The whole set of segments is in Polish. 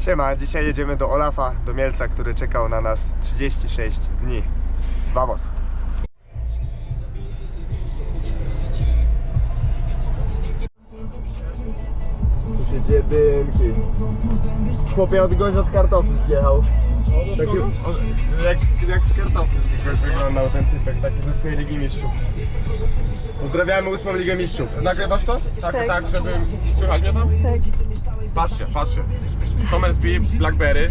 Siema, dzisiaj jedziemy do Olafa, do Mielca, który czekał na nas 36 dni. Vamos! Tu się dzieje dymki. Chłopie od gość od kartofli zjechał. Taki, o, jak, jak z kartofli gość wyglądał ten typek, taki ze swojej Ligi Mistrzów. Pozdrawiamy ósmą Ligę Mistrzów. Nagrywasz to? Tak, tak, żeby słychać mnie tam? Tak. Patrzcie, patrzcie. Thomas B, Blackberry.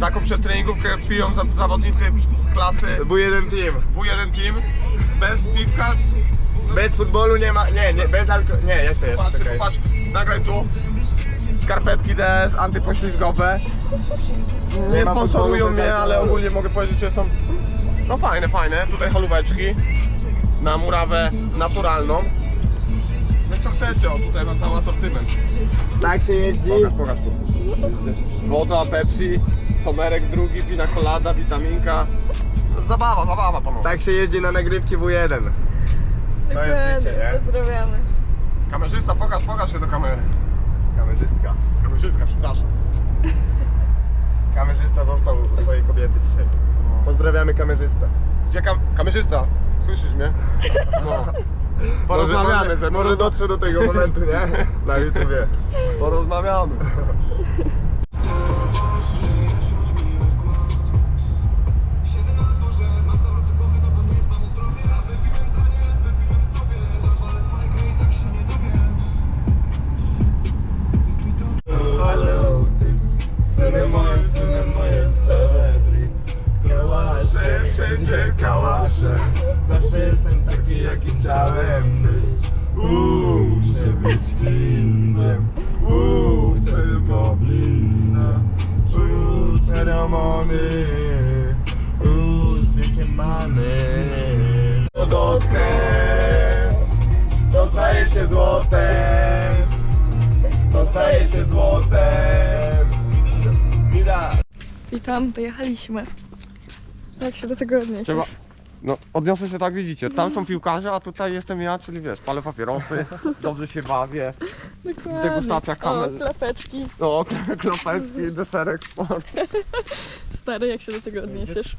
Taką przetreningówkę piją za- zawodnicy klasy Był jeden team. W1 Team. Bez piwka. Bez futbolu nie ma, nie, nie, bez alkoholu, nie, jeszcze jest, Patrz, czekaj. patrz, nagraj tu. Skarpetki DS, antypoślizgowe. Nie ma sponsorują mnie, ale ogólnie mogę powiedzieć, że są no fajne, fajne. Tutaj holóweczki na murawę naturalną. No co chcecie, o tutaj ma cały asortyment. Tak się jeździ. Pokaż, pokaż. Woda, Pepsi, somerek drugi, pina colada, witaminka. Zabawa, zabawa panowie. Tak się jeździ na nagrywki W1. To jest życie, nie? Pozdrawiamy. Kamerzysta, pokaż, pokaż się do kamery. Kamerzystka. Kamerzystka, przepraszam. Kamerzysta został u swojej kobiety dzisiaj. Pozdrawiamy kamerzystę. Gdzie kam kamerzysta? Słyszysz mnie? No. Porozmawiamy, może, że może dotrze do tego momentu, nie? Na YouTubie. Porozmawiamy. Jaki chciałem być. Uuu, muszę być kingiem Uuu, chcę goblina Uuu, ceremony. Uuu, z wiekiem many To dotknę To staje się złotem. To staje się złotem. Widać. Witam, dojechaliśmy. Jak się do tego odnieść? Trzeba... No, odniosę się tak, widzicie, tam są piłkarze, a tutaj jestem ja, czyli wiesz, palę papierosy, dobrze się bawię, Dokładnie. degustacja kamer. O, klapeczki. no, klopeczki, deserek, sport. Stary, jak się do tego odniesiesz?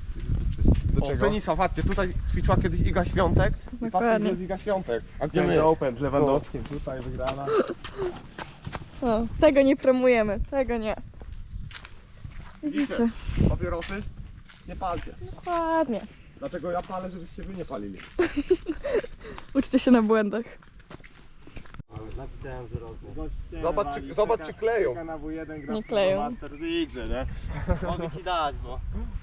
Do O, czego? tenisa, patrzcie, tutaj ćwiczyła kiedyś Iga Świątek, i patrzcie, Dokładnie. gdzie jest Iga Świątek, a gdzie Gdzie my? Open z Lewandowskim tutaj wygrana. O, tego nie promujemy, tego nie. Widzicie? Papierosy? Nie palcie. Dokładnie. Dlatego ja palę, żebyście wy nie palili. Uczcie się na błędach. Zobacz, czy- zobacz, czy kleją. Na W1 gra Nie w kleją. Master League, nie? Mogę ci dać, bo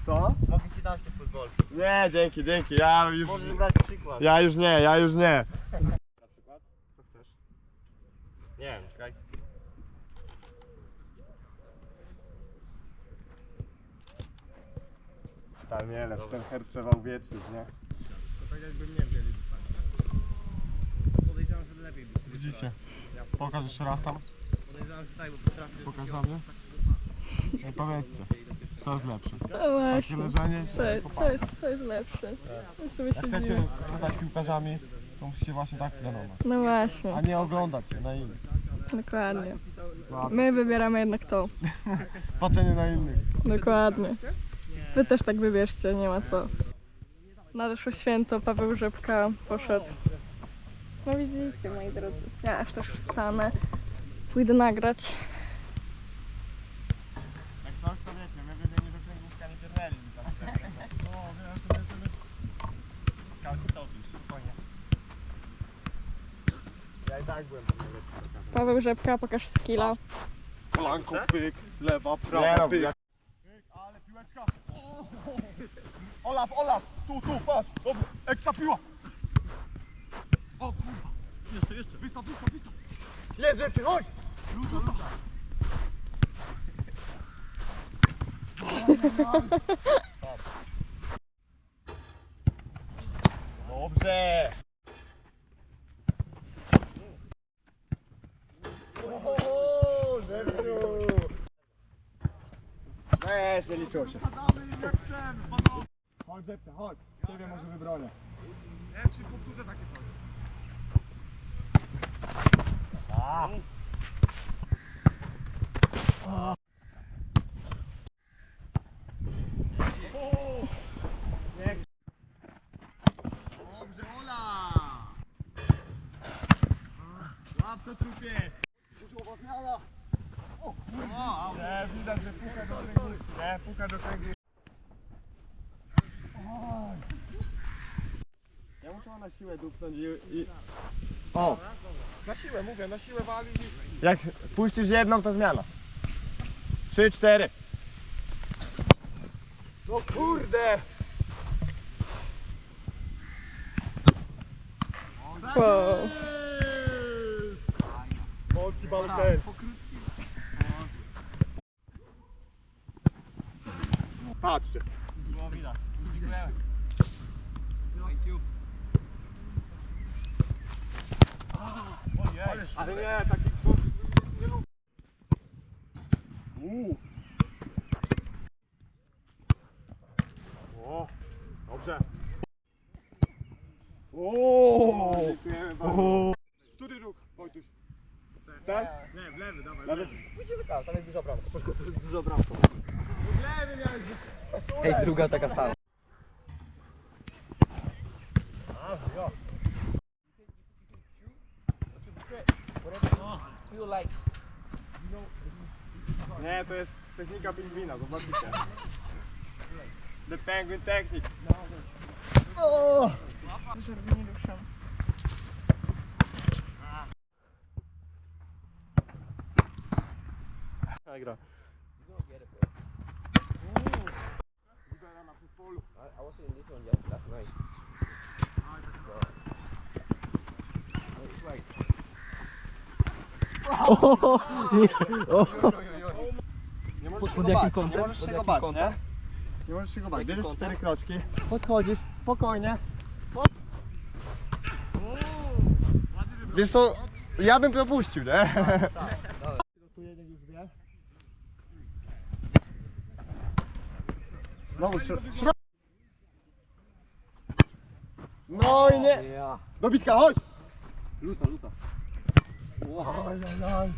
Co? mogę ci dać te futbol. Nie, dzięki, dzięki. Ja już. Możesz brać przykład. Ja już nie, ja już nie. Nie wiem, czekaj. Tam nie, ten herb przewał wieczny, nie? Podejrzewam, że lepiej by. Widzicie? Pokaż jeszcze raz tam. Podejrzewam, że tak, bo potrafię... Pokażemy. No i powiedzcie, co jest lepsze? No Takie właśnie. leżenie Co, czy co, kopanie? jest, co jest lepsze? Ja sobie Jak chcecie siedzimy. zostać piłkarzami, to musicie właśnie tak trenować. No właśnie, A nie oglądać się na innych. dokładnie. My wybieramy jednak to. Patrzenie na innych. Dokładnie. Wy też tak wybierzcie, nie ma co. Nadeszło święto, Paweł Rzepka poszedł. No widzicie, moi drodzy. Ja aż też wstanę. Pójdę nagrać. Jak coś to wiecie, my będziemy do kręgówka nie pierdeli. O, wiesz, to będziemy... Skał się topisz, spokojnie. Ja i tak byłem tam najlepszy. Paweł Rzepka, pokaż skilla. Kolanko, pyk, lewa, Nie prawa, no, pyk. Piłeczka. Olaf, Olaf, tu, tu, patrz. Dobra, ekstra piła. O kurwa. Jeszcze, jeszcze. Wystaw, wystaw, wystaw. Jest rzeczy, chodź! Dobrze! Też nie liczyło się. Chodź Zepce, chodź. Ciebie może wybronię. Nie wiem, czy powtórzę takie coś. A. A. Dobrze, Ola! Łapce trupie! Już obawniała! O, kurde! Widać, że pucha do rynku. Nie, puka do kręgu. Ja muszę na siłę dupnąć i... i... O! Na siłę, mówię, na siłę wali. Jak puścisz jedną, to zmiana. Trzy, cztery. No kurde! Wow. Polski balken. Patrzcie. Było widać. Ale nie, taki... Lubię. Uuu. O, dobrze. O, Dziękujemy bardzo. o. Który róg, Wojtuś? Ten? Nie, w lewy, dawaj. Pójdziemy tam, jest duża bramka. To jest duża bramka. Ej, druga taka sama. Nie, to jest technika pingwina, zobaczycie. The penguin technique. Żeby nie ruszam. Gra. Nie możesz Pod się jakim go bać, kątem? Nie możesz Pod się go jakim bać, kątem? nie? Nie możesz się go bać. Jakim Bierzesz kątem? cztery kroczki, podchodzisz, spokojnie. Wiesz co, ja bym propuścił, nie? Tu jeden już wie. Znowu środ... środ- No i nie! Dobitka, chodź! Luta, luta. Oj, oj, oj.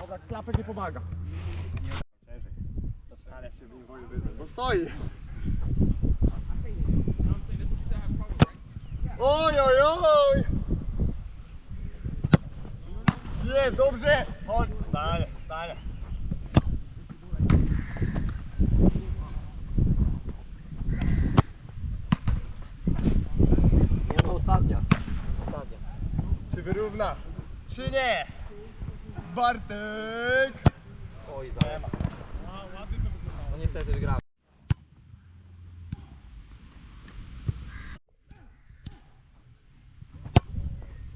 Dobra, klapek nie pomaga. Ale się wywoju wyzem, bo stoi. Oj, oj, oj! Jest, dobrze! Chodź, stanie, stanie. Nie, to ostatnia. Ostatnia. Czy wyrówna? Czy nie? Bartek! Oj, za. No niestety wygrałem.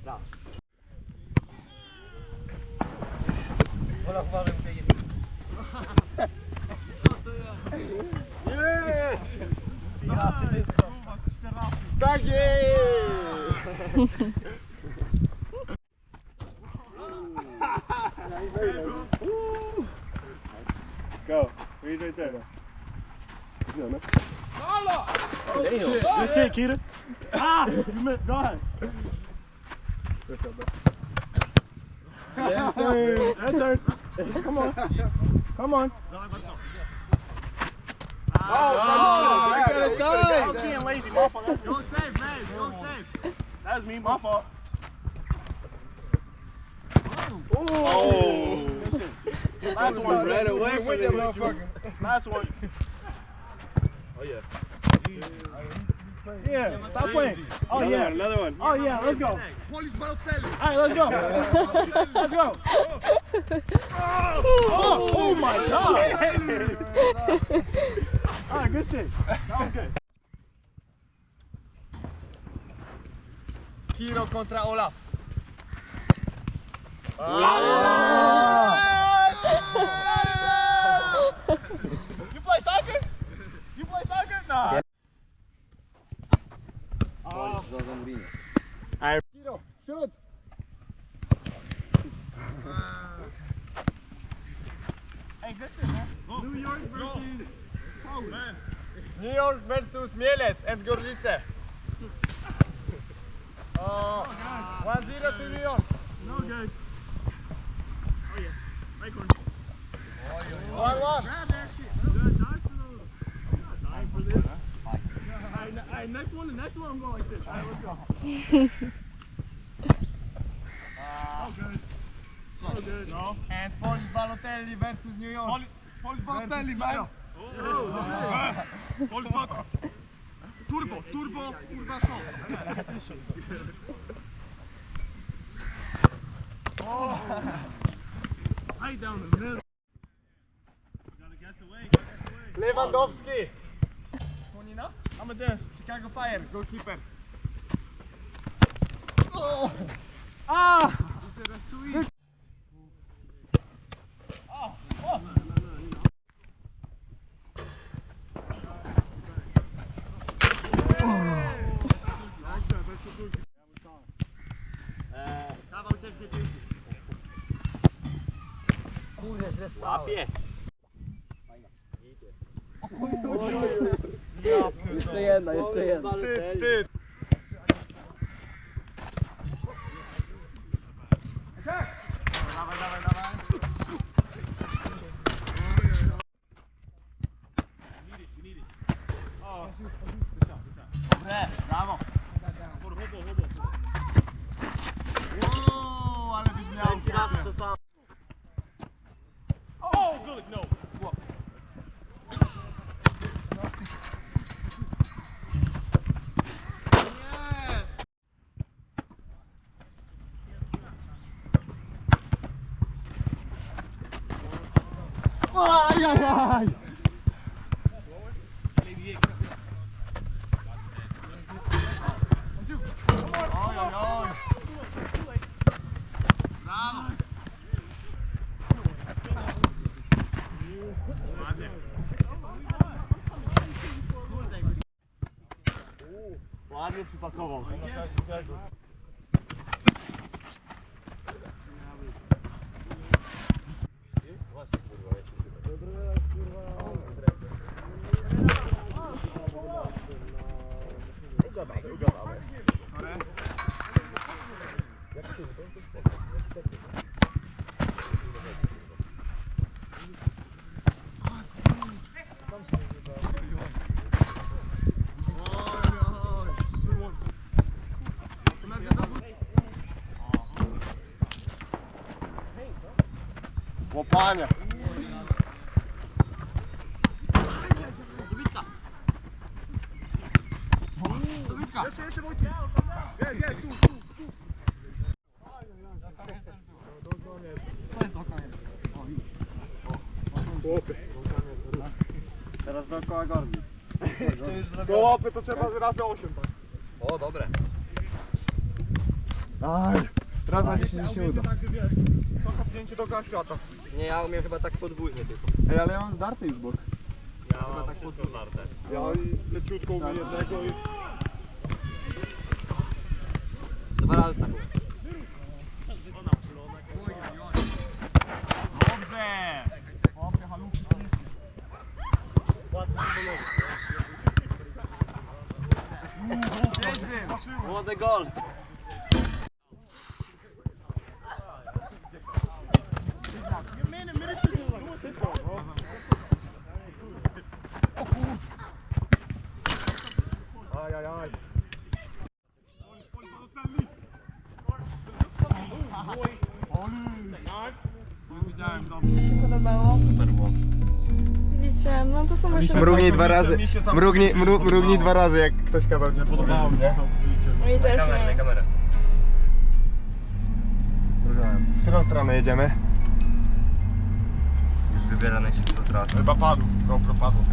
Raz. Ola, uważaj, tutaj jest. Nie! Jasny, to jest Tak jest! Go. Wyjdziemy teraz. Zmiana. Good shit, Keita. Ah! You missed. Go ahead. Yes, sir. Yes, sir. Come on. Come on. Oh, you got it I was tight. being lazy, my fault. Go safe, man. Go safe. That's me, my fault. Oh. Last one. Right away with that motherfucker. Last one. Oh, Yeah, Yeah, stop playing. Oh another yeah, One, another one. Oh yeah, let's go. All right, let's go. let's go. Oh, oh my god. All right, good shit. That was good. Kiro kontra Olaf. You play soccer? You play soccer? Nah. Oh. Kiro, shoot. hey, good shit, man. New York versus Poland. New York versus Mielec and Gorlice. Oh, 1-0 to New York. No good. One, one. Grab that shit. Good. Dive for those. I'm not dying for good. So good. No. And Polish Balotelli versus New York. Pol Balotelli, man. Oh, Balotelli. Turbo, turbo, kurwa oh. Lewandowski. Słonina? I'm a dance. Chicago Fire, goalkeeper. Ah! Kawał Łapie. Jeszcze jedna, jeszcze jedna. Wstyd, wstyd. Ajajaj! Oj, oj, oj. Brawo. Ładnie przypakował. Teraz dookoła gorli. Do łapy to trzeba razy 8, tak. O, dobre. Aj, raz na 10 mi się uda. Tak, że wiesz, co kopnięcie do świata. Nie, ja umiem chyba tak podwójnie tylko. Ej, ale ja mam zdarty już bok. Ja mam tak wszystko zarte. Ja i leciutko umiem jednego i... Dwa razy tak umiem. Dobrze! Łapie haluki. Młody gol. Ci się podobało? No to są właśnie... Mrugnij dwa razy, mrugnij, mru, mrugnij dwa razy jak ktoś kazał ci podobało się. Mi też nie. kamerę. W którą stronę jedziemy? Już wybiera najszybszą trasę. Chyba padł, GoPro padło.